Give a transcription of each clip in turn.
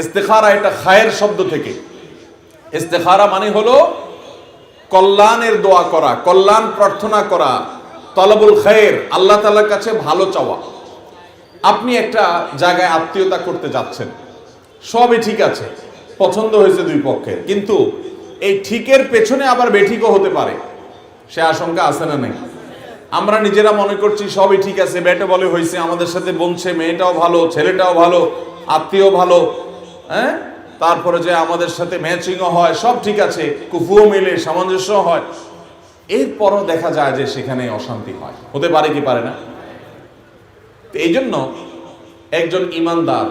ইস্তেখারা এটা খায়ের শব্দ থেকে। ইস্তেখারা মানে হলো কল্যাণের দোয়া করা, কল্যাণ প্রার্থনা করা, তলবুল খায়ের, আল্লাহ তালার কাছে ভালো চাওয়া। আপনি একটা জায়গায় আত্মীয়তা করতে যাচ্ছেন, সবই ঠিক আছে, পছন্দ হয়েছে দুই পক্ষের, কিন্তু এই ঠিকের পেছনে আবার বেঠিকও হতে পারে। সে আশঙ্কা আছে না নেই? আমরা নিজেরা মনে করছি সবই ঠিক আছে, ব্যাটে বলে হয়েছে, আমাদের সাথে বলছে, মেয়েটাও ভালো, ছেলেটাও ভালো আত্মীয় ভালো হ্যাঁ? তারপরে যে আমাদের সাথে ম্যাচিংও হয়, সব ঠিক আছে, কুফুও মিলে, সামঞ্জস্য হয়। এরপরও দেখা যায় যে সেখানে অশান্তি হয়। হতে পারে কি পারে না? এই জন্য একজন ইমানদার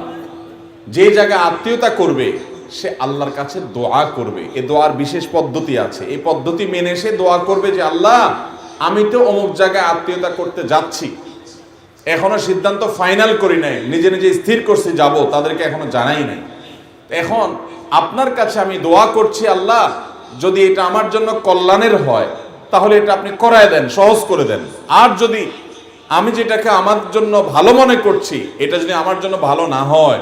যে জায়গায় আত্মীয়তা করবে, সে আল্লাহর কাছে দোয়া করবে। এ দোয়ার বিশেষ পদ্ধতি আছে। এই পদ্ধতি মেনে সে দোয়া করবে যে, আল্লাহ, আমি তো অমুক জায়গায় আত্মীয়তা করতে যাচ্ছি। এখনও সিদ্ধান্ত ফাইনাল করি নাই। নিজে নিজে স্থির করছি, যাব। তাদেরকে এখনও জানাই নাই। এখন আপনার কাছে আমি দোয়া করছি, আল্লাহ, যদি এটা আমার জন্য কল্যাণের হয়, তাহলে এটা আপনি করায় দেন, সহজ করে দেন। আর যদি আমি যেটাকে আমার জন্য ভালো মনে করছি, এটা যদি আমার জন্য ভালো না হয়,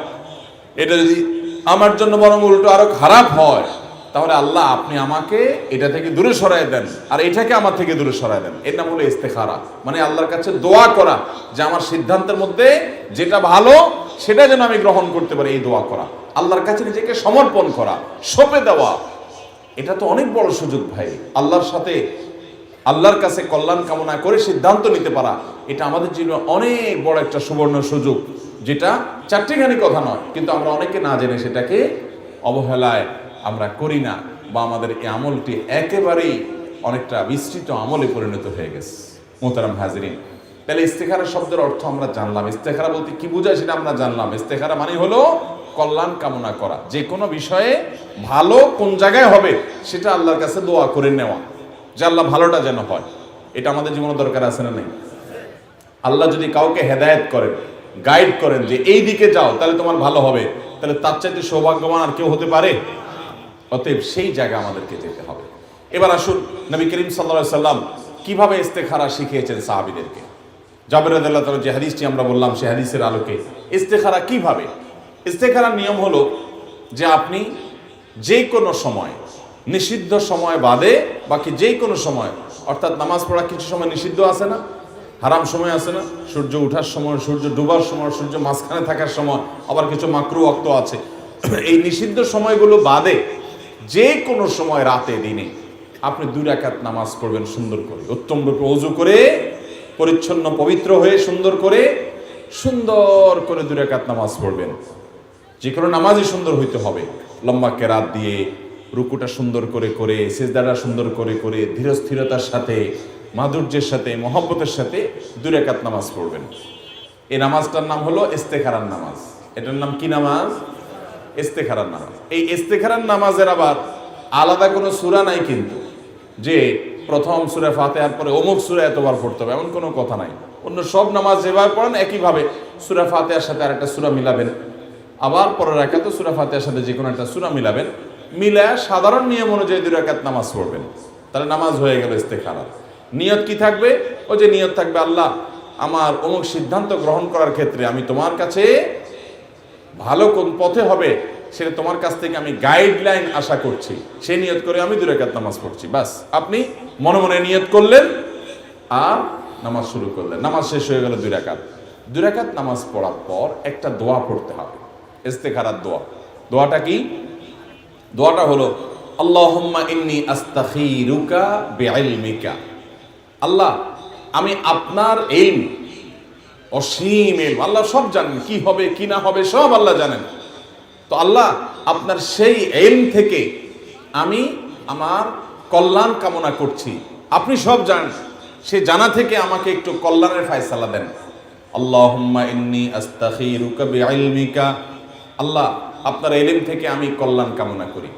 এটা যদি আমার জন্য বরং উল্টো আরও খারাপ হয় তাহলে আল্লাহ আপনি আমাকে এটা থেকে দূরে সরাই দেন, আর এটাকে আমার থেকে দূরে সরাই দেন। এর নাম হলো ইস্তেখারা। মানে আল্লাহর কাছে দোয়া করা, যে আমার সিদ্ধান্তের মধ্যে যেটা ভালো, সেটা যেন আমি গ্রহণ করতে পারি এই দোয়া করা। আল্লাহর কাছে নিজেকে সমর্পণ করা, সঁপে দেওয়া। এটা তো অনেক বড় সুযোগ ভাই। আল্লাহর সাথে, আল্লাহর কাছে কল্যাণ কামনা করে সিদ্ধান্ত নিতে পারা, এটা আমাদের জন্য অনেক বড় একটা সুবর্ণ সুযোগ, যেটা চারটিখানি কথা নয়, কিন্তু আমরা অনেকে না জেনে সেটাকে অবহেলায় আমরা করি না বা আমাদের এই আমলটি একেবারেই অনেকটা বিস্তৃত আমলে পরিণত হয়ে গেছে। মোতারাম হাজরিন, তাহলে ইস্তেখারা শব্দের অর্থ আমরা জানলাম। ইস্তেখারা বলতে কি বোঝায় সেটা আমরা জানলাম। ইস্তেখারা মানে হলো কল্যাণ কামনা করা। যে কোনো বিষয়ে ভালো কোন জায়গায় হবে সেটা আল্লাহর কাছে দোয়া করে নেওয়া। যে আল্লাহ ভালোটা যেন হয়। এটা আমাদের জীবনে দরকার আছে না নেই? আল্লাহ যদি কাউকে হেদায়েত করেন গাইড করেন যে এই দিকে যাও, তাহলে তোমার ভালো হবে। তাহলে তার চাইতে সৌভাগ্যবান আর কেউ হতে পারে? অতএব সেই জায়গা আমাদেরকে যেতে হবে। এবার আসুন, নবী করিম সাল্লা সাল্লাম কীভাবে ইস্তেখারা শিখিয়েছেন সাহাবিদেরকে? জাবের রাদিয়াল্লাহু তাআলা যে হাদিসটি আমরা বললাম, সে হাদিসের আলোকে ইস্তেখারা কীভাবে? ইস্তেখারার নিয়ম হলো যে আপনি যে কোনো সময়, নিষিদ্ধ সময় বাদে বাকি যে কোনো সময়, অর্থাৎ নামাজ পড়া কিছু সময় নিষিদ্ধ আছে না? হারাম সময় আছে না? সূর্য ওঠার সময়, সূর্য ডুবার সময়, সূর্য মাঝখানে থাকার সময়, আবার কিছু মাকরু অক্ত আছে। এই নিষিদ্ধ সময়গুলো বাদে যে কোনো সময় রাতে, দিনে আপনি দুই রাকাত নামাজ পড়বেন সুন্দর করে উত্তম রূপে অজু করে, পরিচ্ছন্ন, পবিত্র হয়ে সুন্দর করে সুন্দর করে দুই রাকাত নামাজ পড়বেন। যে কোনো নামাজই সুন্দর হইতে হবে। লম্বা কেরাত দিয়ে রুকুটা সুন্দর করে করে, সেজদাটা সুন্দর করে করে, ধীরস্থিরতার সাথে, মাধুর্যের সাথে, মহব্বতের সাথে দুই রাকাত নামাজ পড়বেন। এই নামাজটার নাম হলো ইস্তেখারার নামাজ। এটার নাম কি নামাজ? ইস্তেখারার নামাজ। এই ইস্তেখারার নামাজের আবার আলাদা কোনো সুরা নাই কিন্তু, যে প্রথম সূরা ফাতিহার পরে অমুক সূরা এতবার পড়তে হবে, এমন কোনো কথা নাই। অন্য সব নামাজ যেভাবে পড়েন একইভাবে সূরা ফাতিহার সাথে আরেকটা সুরা মিলাবেন। আবার পরের রাকাতে সূরা ফাতিহার সাথে যে কোনো একটা সূরা মিলাবেন। মিলে সাধারণ নিয়ম অনুযায়ী দুই রাকাত নামাজ পড়বেন। তাহলে নামাজ হয়ে গেল ইস্তেখারা নিয়ত কি থাকবে? ও যে নিয়ত থাকবে, আল্লাহ আমার অমুক সিদ্ধান্ত গ্রহণ করার ক্ষেত্রে আমি তোমার কাছে কোন পথে হবে, সেটা তোমার কাছ থেকে আমি গাইডলাইন আশা করছি। সে নিয়ত করে আমি দুরাকাত নামাজ পড়ছি। বাস, আপনি মনে মনে নিয়ত করলেন আর নামাজ শুরু করলেন। নামাজ শেষ হয়ে গেল দুই রাকাত। দুই রাকাত নামাজ পড়ার পর একটা দোয়া পড়তে হবে। ইস্তেখারার দোয়া। দোয়াটা কি? দোয়াটা হলো, আল্লাহুম্মা ইন্নি আস্তাখিরুকা বিইলমিকা। আল্লাহ, আমি আপনার ইলম অসীম আল্লাহ সব জানেন, কি হবে, কি না হবে, সব আল্লাহ জানেন। তো আল্লাহ আপনার সেই এলম থেকে আমি আমার কল্যাণ কামনা করছি। আপনি সব জানেন, সে জানা থেকে আমাকে একটু কল্যাণের ফায়সালা দেন। আল্লাহুম্মা ইন্নি আস্তাখিরুকা বিইলমিকা, আল্লাহ আপনার এলিম থেকে আমি কল্যাণ কামনা করি।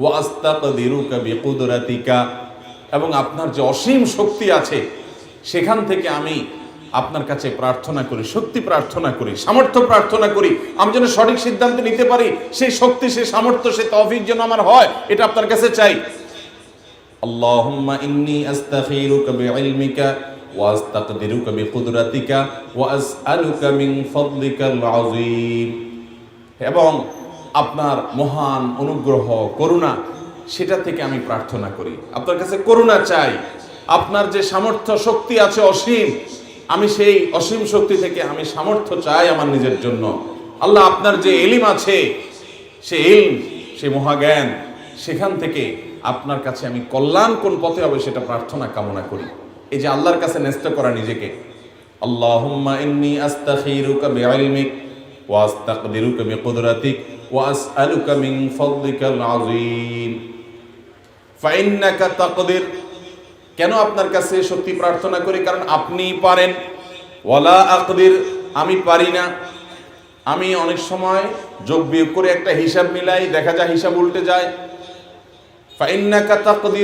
ওয়া আস্তাকদিরুকা বিকুদরাতিকা, এবং আপনার যে অসীম শক্তি আছে, সেখান থেকে আমি আপনার কাছে প্রার্থনা করি, শক্তি প্রার্থনা করি, সামর্থ্য প্রার্থনা করি, আমি যেন সঠিক সিদ্ধান্ত নিতে পারি, সেই শক্তি, সেই সামর্থ্য, সেই তৌফিক যেন আমার হয়, এটা আপনার কাছে চাই। আস্তাগফিরুকা বিইলমিকা ওয়া আস্তাকদিরুকা বিকুদরাতিকা ওয়া আসআলুকা মিন ফাদলিকাল আযীম। এবং আপনার মহান অনুগ্রহ, করুণা, সেটা থেকে আমি প্রার্থনা করি। আপনার কাছে করুণা চাই। আপনার যে সামর্থ্য, শক্তি আছে অসীম আমি সেই অসীম শক্তি থেকে আমি সামর্থ্য চাই আমার নিজের জন্য। আল্লাহ আপনার যে এলিম আছে, সে এলম, সে মহাজ্ঞান, সেখান থেকে আপনার কাছে আমি কল্যাণ কোন পথে হবে সেটা প্রার্থনা কামনা করি। এই যে আল্লাহর কাছে ন্যস্ত করা নিজেকে। তাকদির কেন আপনার কাছে সত্যি প্রার্থনা করি? কারণ আপনি পারেন। ওয়ালা আকদির, আমি পারি না। আমি অনেক সময় যোগ বিয়োগ করে একটা হিসাব মিলাই, দেখা যায় হিসাব উল্টে যায়।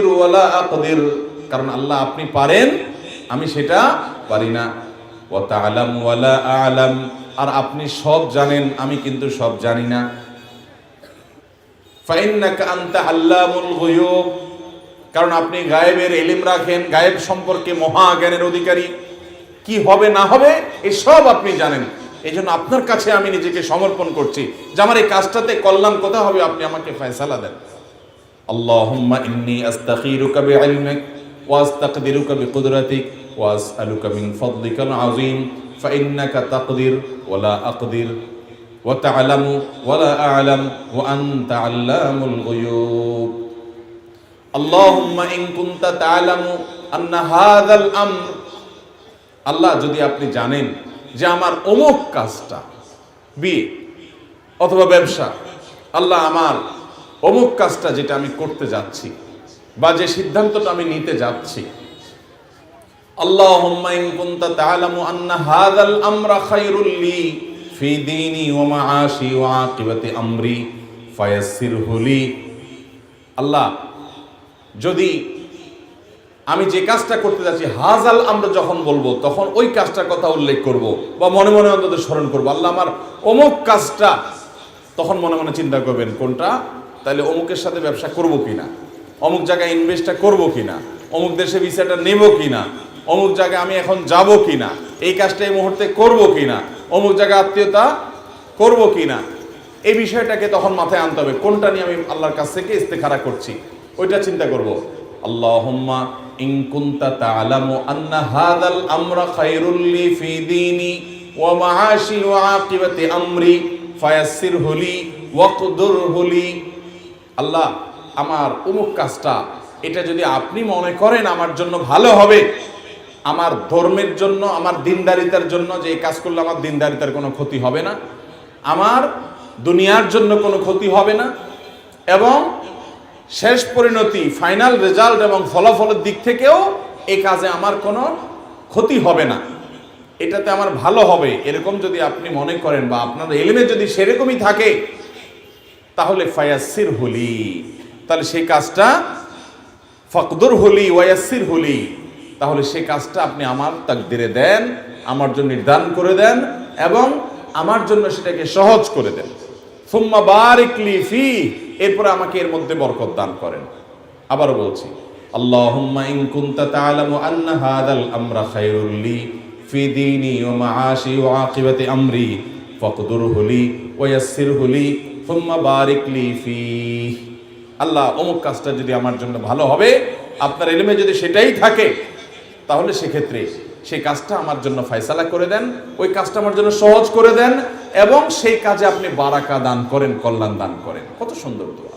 ওয়ালা কারণ আল্লাহ আপনি পারেন, আমি সেটা পারি না। তাআলাম ওয়ালা আলাম, আর আপনি সব জানেন, আমি কিন্তু সব জানি না। আনতা আল্লামুল কারণ আপনি গায়েবের এলিম রাখেন, গায়েব সম্পর্কে মহা জ্ঞানের অধিকারী। কি হবে, না হবে এসব আপনি জানেন। এই জন্য আপনার কাছে আমি নিজেকে সমর্পণ করছি। যে আমার এই কাজটাতে কল্যাণ কোথায় হবে, আপনি আমাকে ফয়সালা দেন। আল্লাহুম্মা ইন্নী আস্তাখিরুকা বিইলমিক ওয়া আস্তাকদিরুকা বিকুদরাতিক ওয়া আসআলুকা মিন ফাদলিকাল আযীম ফাইন্নাকা তাকদির ওয়া লা আকদির। ওয়া তা'লামু ওয়া লা আ'লাম আল্লাহুম্মা ইন কুনতা তা'লামু আন্না হাযাল আমর। আল্লাহ যদি আপনি জানেন যে আমার অমুক কাজটা, বিয়ে অথবা ব্যবসা, আল্লাহ আমার অমুক কাজটা যেটা আমি করতে যাচ্ছি বা যে সিদ্ধান্তটা আমি নিতে যাচ্ছি কুনতা আমরা ওয়া আল্লাহ যদি আমি যে কাজটা করতে যাচ্ছি, হাজাল আমরা যখন বলব, তখন ওই কাজটার কথা উল্লেখ করব বা মনে মনে অন্তত স্মরণ করব। আল্লাহ আমার অমুক কাজটা, তখন মনে মনে চিন্তা করবেন, কোনটা? তাহলে অমুকের সাথে ব্যবসা করব কিনা? অমুক জায়গায় ইনভেস্টটা করব কিনা? অমুক দেশে ভিসাটা নেব কিনা? অমুক জায়গায় আমি এখন যাব কিনা? এই কাজটা এই মুহূর্তে করব কিনা? অমুক জায়গায় আত্মীয়তা করব কিনা? এই বিষয়টাকে তখন মাথায় আনতে হবে, কোনটা নিয়ে আমি আল্লাহর কাছ থেকে ইস্তেখারা করছি? ওইটা চিন্তা করব। আল্লাহুম্মা ইন কুনতা তা'লামু আন্না হাযাল আমরা খায়রুল লি ফি দীনি ওয়া মাআশি ওয়া আকিবাতি আমরি, ফায়াসসিরহু লি ওয়াকদুরহু লি। আল্লাহ, আমার অমুক কাজটা, এটা যদি আপনি মনে করেন আমার জন্য ভালো হবে, আমার ধর্মের জন্য, আমার দিনদারিতার জন্য যে কাজ করলে আমার দিনদারিতার কোনো ক্ষতি হবে না, আমার দুনিয়ার জন্য কোনো ক্ষতি হবে না, এবং শেষ পরিণতি ফাইনাল রেজাল্ট এবং ফলাফলের দিক থেকেও এ কাজে আমার কোনো ক্ষতি হবে না। এটাতে আমার ভালো হবে। এরকম যদি আপনি মনে করেন বা আপনার এলিমে যদি সেরকমই থাকে, তাহলে ফায়াসির হলি। তাহলে সেই কাজটা ফকদুর হলি ওয়াসির হলি। তাহলে সেই কাজটা আপনি আমার তাকদিরে দেন, আমার জন্য নির্ধারণ করে দেন এবং আমার জন্য সেটাকে সহজ করে দেন। সুম্মা বারিকলি ফি, এরপরে আমাকে এর মধ্যে বরকত দান করেন। আবার বলছি, আল্লাহুম্মা ইন কুনতা তা'লামু আন্না হাদাল আমরা খায়রুল লি ফি দীনি ওয়া মাআশি ওয়া আকিবাতি আমরি, ফাকদুরহু লি ওয়া ইয়াসসিরহু লি, সুম্মা বারিকলি ফি। আল্লাহ, অমুক কাজটা যদি আমার জন্য ভালো হবে, আপনার এলিমে যদি সেটাই থাকে, তাহলে সেক্ষেত্রে সেই কাজটা আমার জন্য ফয়সালা করে দেন, ওই কাজটা আমার জন্য সহজ করে দেন এবং সেই কাজে আপনি বারাকা দান করেন, কল্যাণ দান করেন। কত সুন্দর দোয়া।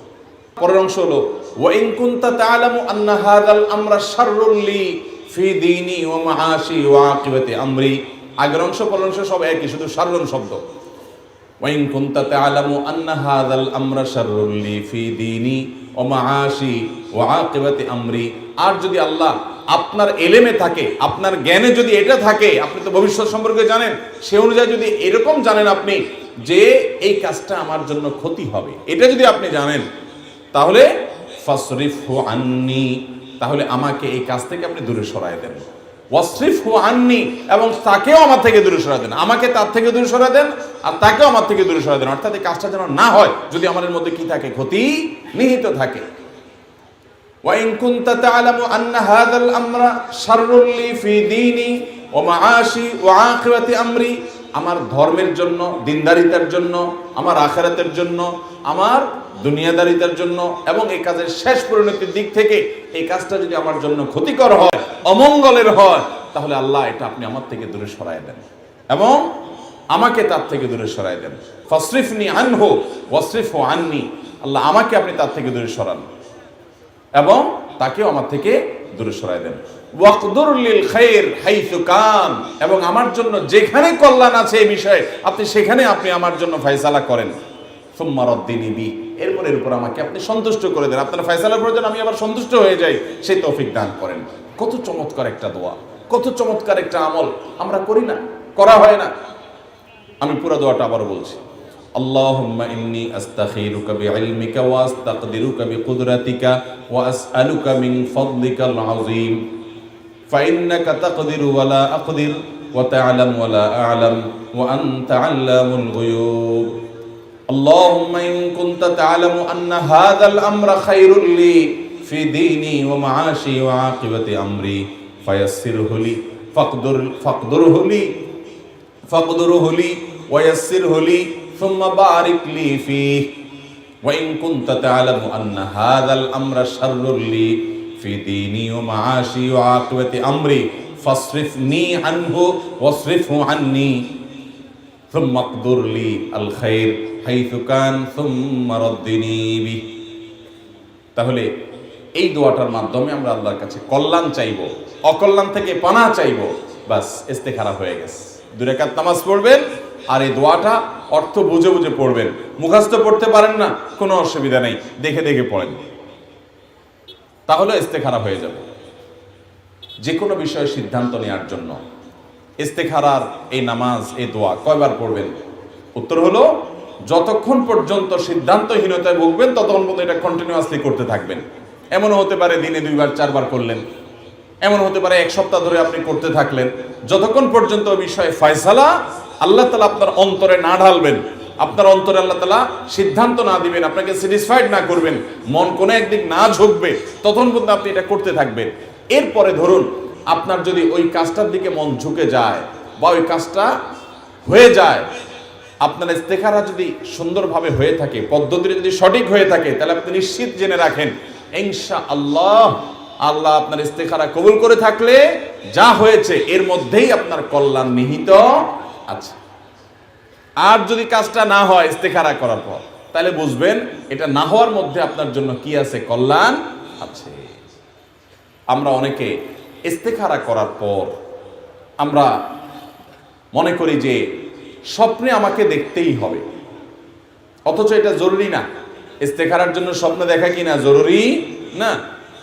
পরের অংশ হলো, ওয়াইন কুনতা তা'লামু আন্না হাযাল আমরা শাররুল লি ফি দীনি ওয়া মাআশি ওয়া আকিবাতি আমরি। আগের অংশ, পরের অংশ সব একই, শুধু শাররুন শব্দ। ওয়াইন কুনতা তা'লামু আন্না হাযাল আমরা শাররুল লি ফি দীনি ওয়া মাআশি ওয়া আকিবাতি আমরি। আর যদি আল্লাহ আপনার এলেমে থাকে, আপনার জ্ঞানে যদি এটা থাকে, আপনি তো ভবিষ্যৎ সম্পর্কে জানেন, সে অনুযায়ী যদি এরকম জানেন আপনি যে এই কাজটা আমার জন্য ক্ষতি হবে, এটা যদি আপনি জানেন, তাহলে ফসরিফহু আন্নি, তাহলে আমাকে এই কাজ থেকে আপনি দূরে সরায় দেন। ওয়াসরিফহু আন্নি, এবং তাকেও আমার থেকে দূরে সরায় দেন। আমাকে তার থেকে দূরে সরায় দেন, আর তাকেও আমার থেকে দূরে সরায় দেন। অর্থাৎ এই কাজটা যেন না হয়, যদি আমাদের মধ্যে কি থাকে, ক্ষতি নিহিত থাকে। وإن كنت تعلم أن هذا الأمر شر لي في ديني ومعاشي وعاقبة أمري আমার ধর্মের জন্য দিনদারিতার জন্য আমার আখেরাতের জন্য আমার দুনিয়াদারিতার জন্য এবং এই কাজের শেষ পরিণতির দিক থেকে এই কাজটা যদি আমার জন্য ক্ষতিকর হয় অমঙ্গলের হয় তাহলে আল্লাহ এটা আপনি আমার থেকে দূরে সরায় দেন এবং আমাকে তার থেকে দূরে সরায় দেন ফসরিফনি আনহো ওয়াসরিফ আননি আল্লাহ আমাকে আপনি তার থেকে দূরে সরান এবং তাকেও আমার থেকে দূরে সরাই দেন। খাইর কান। এবং আমার জন্য যেখানে কল্যাণ আছে এই বিষয়ে আপনি সেখানে আপনি আমার জন্য ফয়সালা করেন। সুম্মা রদ্দিনি বি এরপর আমাকে আপনি সন্তুষ্ট করে দেন। আপনার ফয়সালার প্রয়োজন, আমি আবার সন্তুষ্ট হয়ে যাই। সেই তৌফিক দান করেন। কত চমৎকার একটা দোয়া, কত চমৎকার একটা আমল। আমরা করি না, করা হয় না। আমি পুরো দোয়াটা আবার বলছি। اللهم إني أستخيرك بعلمك وأستقدرك بقدرتك وأسألك من فضلك العظيم. فإنك تقدر ولا أقدر وتعلم ولا أعلم وأنت علام الغيوب. اللهم إن كنت تعلم أن هذا الأمر خير لي في ديني ومعاشي وعاقبة أمري فيسره لي فاقدر فاقدره لي فاقدره لي ويسره لي ثم بارك لي فيه وإن كنت تعلم أن هذا الأمر شر لي في ديني ومعاشي وعاقبة أمري فاصرفني عنه واصرفه عني ثم اقدر لي الخير حيث كان ثم ردني به তাহলে এই দোয়াটার মাধ্যমে আমরা আল্লাহর কাছে কল্যাণ চাইবো অকল্যাণ থেকে পানা চাইবো বাস ইস্তেখারা হয়ে গেছে দুরেকাত নামাজ পড়বেন আর এই দোয়াটা অর্থ বুঝে বুঝে পড়বেন। মুখস্থ পড়তে পারেন না, কোনো অসুবিধা নেই। দেখে দেখে পড়েন। তাহলে ইস্তেখারা হয়ে যাবে। যে কোনো বিষয়ে সিদ্ধান্ত নেওয়ার জন্য। ইস্তেখারার এই নামাজ, এই দোয়া কয়বার পড়বেন? উত্তর হলো, যতক্ষণ পর্যন্ত সিদ্ধান্তহীনতায় ভুগবেন, ততক্ষণ পর্যন্ত এটা কন্টিনিউয়াসলি করতে থাকবেন। এমনও হতে পারে দিনে দুইবার, চারবার করলেন। এমন হতে পারে এক সপ্তাহ ধরে আপনি করতে থাকলেন। যতক্ষণ পর্যন্ত বিষয়ে ফয়সালা আল্লাহ তালা আপনার অন্তরে না ঢালবেন। আপনার অন্তরে আল্লাহ তালা সিদ্ধান্ত না দিবেন, আপনাকে স্যাটিসফাইড না করবেন, মন কোনো একদিক না ঝুঁকবে তখন পর্যন্ত আপনি এটা করতে থাকবেন। এরপরে ধরুন, আপনার যদি ওই কাজটার দিকে মন ঝুঁকে যায় বা ওই কাজটা হয়ে যায়, আপনার ইস্তেখারা যদি সুন্দরভাবে হয়ে থাকে, পদ্ধতিটা যদি সঠিক হয়ে থাকে, তাহলে আপনি নিশ্চিত জেনে রাখেন ইনশা আল্লাহ আল্লাহ আপনার ইস্তেখারা কবুল করে থাকলে যা হয়েছে, এর মধ্যেই আপনার কল্যাণ নিহিত। আছে আর যদি কাজটা না হয় ইস্তেখারা করার পর, তাহলে বুঝবেন এটা না হওয়ার মধ্যে আপনার জন্য কি আছে? কল্যাণ আছে। আমরা অনেকে ইস্তেখারা করার পর আমরা মনে করি যে স্বপ্নে আমাকে দেখতেই হবে। অথচ এটা জরুরি না। ইস্তেখারার জন্য স্বপ্ন দেখা কি না? জরুরি না।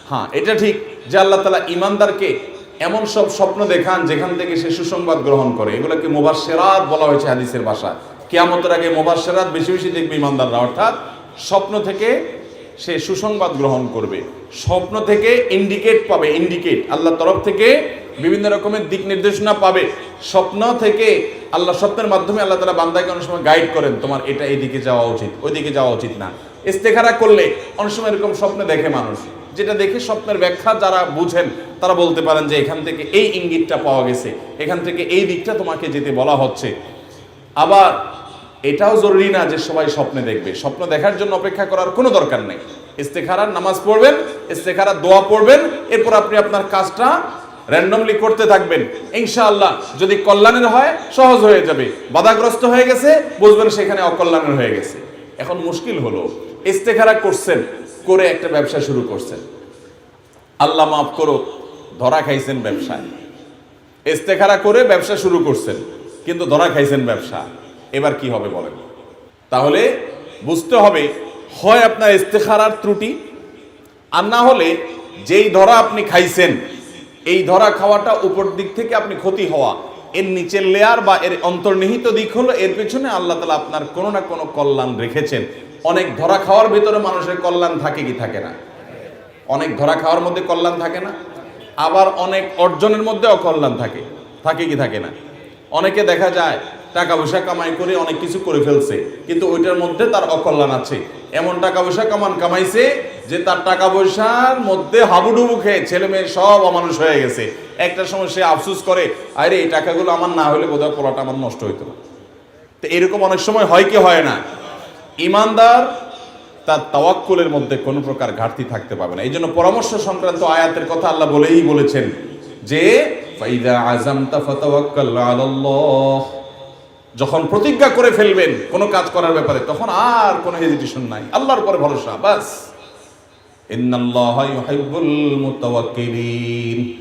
হ্যাঁ এটা ঠিক যে আল্লাহ তালা ইমানদারকে এমন সব স্বপ্ন দেখান যেখান থেকে সে সুসংবাদ গ্রহণ করে। এগুলোকে মোবাসেরাত বলা হয়েছে হাদিসের ভাষা। কেয়ামতের আগে মোবাসেরাত বেশি বেশি দেখবে ইমানদাররা। অর্থাৎ স্বপ্ন থেকে সে সুসংবাদ গ্রহণ করবে। স্বপ্ন থেকে ইন্ডিকেট পাবে ইন্ডিকেট আল্লাহর তরফ থেকে বিভিন্ন রকমের দিক নির্দেশনা পাবে। স্বপ্ন থেকে আল্লাহ স্বপ্নের মাধ্যমে আল্লাহ তালা বান্দাকে অনেক সময় গাইড করেন, তোমার এটা এদিকে যাওয়া উচিত, ওইদিকে যাওয়া উচিত না। ইস্তেখারা করলে অনেক সময় এরকম স্বপ্নে দেখে মানুষ। যেটা দেখে স্বপ্নের ব্যাখ্যা যারা বুঝেন তারা বলতে পারেন যে এখান থেকে এই ইঙ্গিতটা পাওয়া গেছে, এখান থেকে এই দিকটা তোমাকে যেতে বলা হচ্ছে। আবার এটাও জরুরি না যে সবাই স্বপ্নে দেখবে। স্বপ্ন দেখার জন্য অপেক্ষা করার কোনো দরকার নেই। ইস্তেখারার নামাজ পড়বেন, ইস্তেখারার দোয়া পড়বেন, এরপর আপনি আপনার কাজটা র্যান্ডমলি করতে থাকবেন। ইনশাআল্লাহ যদি কল্যাণের হয়, সহজ হয়ে যাবে। বাধাগ্রস্ত হয়ে গেছে, বুঝবেন সেখানে অকল্যাণের হয়ে গেছে। এখন মুশকিল হলো, ইস্তেখারা করছেন, করে একটা ব্যবসা শুরু করছেন। আল্লাহ মাফ করো ধরা খাইছেন ব্যবসায় ইস্তেখারা করে ব্যবসা শুরু করছেন, কিন্তু ধরা খাইছেন ব্যবসা। এবার কি হবে বলেন? তাহলে বুঝতে হবে, হয় আপনার ইস্তেখারার ত্রুটি, আর না হলে যেই ধরা আপনি খাইছেন, এই ধরা খাওয়াটা উপর দিক থেকে আপনি ক্ষতি হওয়া। এর নিচের লেয়ার বা এর অন্তর্নিহিত দিক হলো, এর পেছনে আল্লাহ তালা আপনার কোনো না কোনো কল্যাণ রেখেছেন। অনেক ধরা খাওয়ার ভিতরে মানুষের কল্যাণ থাকে কি থাকে না? অনেক ধরা খাওয়ার মধ্যে কল্যাণ থাকে না? আবার অনেক অর্জনের মধ্যে অকল্যাণ থাকে। থাকে কি থাকে না? অনেকে দেখা যায় টাকা পয়সা কামাই করে অনেক কিছু করে ফেলছে, কিন্তু ওইটার মধ্যে তার অকল্যাণ আছে। এমন টাকা পয়সা কামান কামাইছে যে তার টাকা পয়সার মধ্যে হাবুডুবু খেয়ে ছেলে মেয়ে সব অমানুষ হয়ে গেছে। একটা সময় সে আফসুস করে, আরে, এই টাকাগুলো আমার না হলে বোধহয় পোলাটা আমার নষ্ট হইতো না। তো এরকম অনেক সময় হয় কি হয় না? ইমানদার তার তাওয়াক্কুলের মধ্যে কোনো প্রকার ঘাটতি থাকতে পাবে না। এই জন্য পরামর্শ সংক্রান্ত আয়াতের কথা আল্লাহ বলেই বলেছেন যে, ফাইদা আজামতা ফাতাওয়াক্কাল আলাল্লাহ। যখন প্রতিজ্ঞা করে ফেলবেন কোনো কাজ করার ব্যাপারে, তখন আর কোনো হেজিটেশন নাই। আল্লাহর উপরে ভরসা, বাস।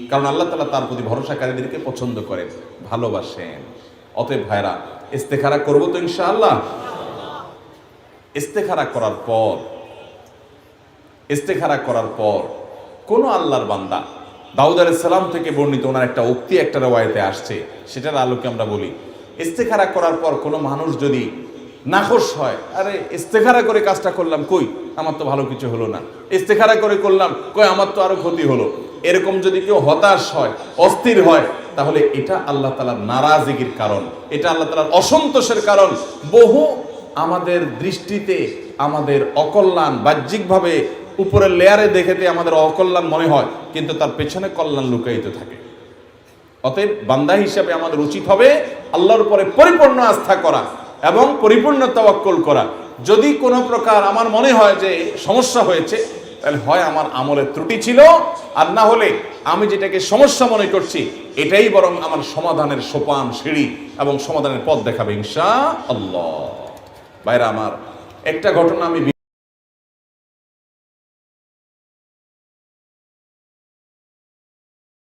কারণ আল্লাহ তাআলা তার প্রতি ভরসাকারীদেরকে পছন্দ করেন, ভালোবাসেন। অতএব ভাইরা ইস্তেখারা করব তো ইনশাআল্লাহ। ইস্তেখারা করার পর, ইস্তেখারা করার পর কোন আল্লাহর বান্দা, দাউদ সালাম থেকে বর্ণিত ওনার একটা উক্তি একটা রওয়ায়েতে আসছে, সেটার আলোকে আমরা বলি। ইস্তেখারা করার পর কোনো মানুষ যদি নাখোশ হয়, আরে ইস্তেখারা করে কাজটা করলাম কই? আমার তো ভালো কিছু হলো না। ইস্তেখারা করে করলাম, কই আমার তো আরও ক্ষতি হলো। এরকম যদি কেউ হতাশ হয়, অস্থির হয়, তাহলে এটা আল্লাহ তালার নারাজিগির কারণ। এটা আল্লাহ তালার অসন্তোষের কারণ। বহু আমাদের দৃষ্টিতে, আমাদের অকল্যাণ বাহ্যিকভাবে উপরের লেয়ারে দেখেতে আমাদের অকল্যাণ মনে হয়, কিন্তু তার পেছনে কল্যাণ লুকায়িত থাকে। অতএব বান্দা হিসাবে আমাদের উচিত হবে আল্লাহর উপরে পরিপূর্ণ আস্থা করা এবং পরিপূর্ণ তাওয়াক্কুল করা। যদি কোনো প্রকার আমার মনে হয় যে সমস্যা হয়েছে, তাহলে হয় আমার আমলের ত্রুটি ছিল, আর না হলে আমি যেটাকে সমস্যা মনে করছি, এটাই বরং আমার সমাধানের সোপান সিঁড়ি এবং সমাধানের পথ দেখাবে ইনশা আল্লাহ বাইরা আমার একটা ঘটনা আমি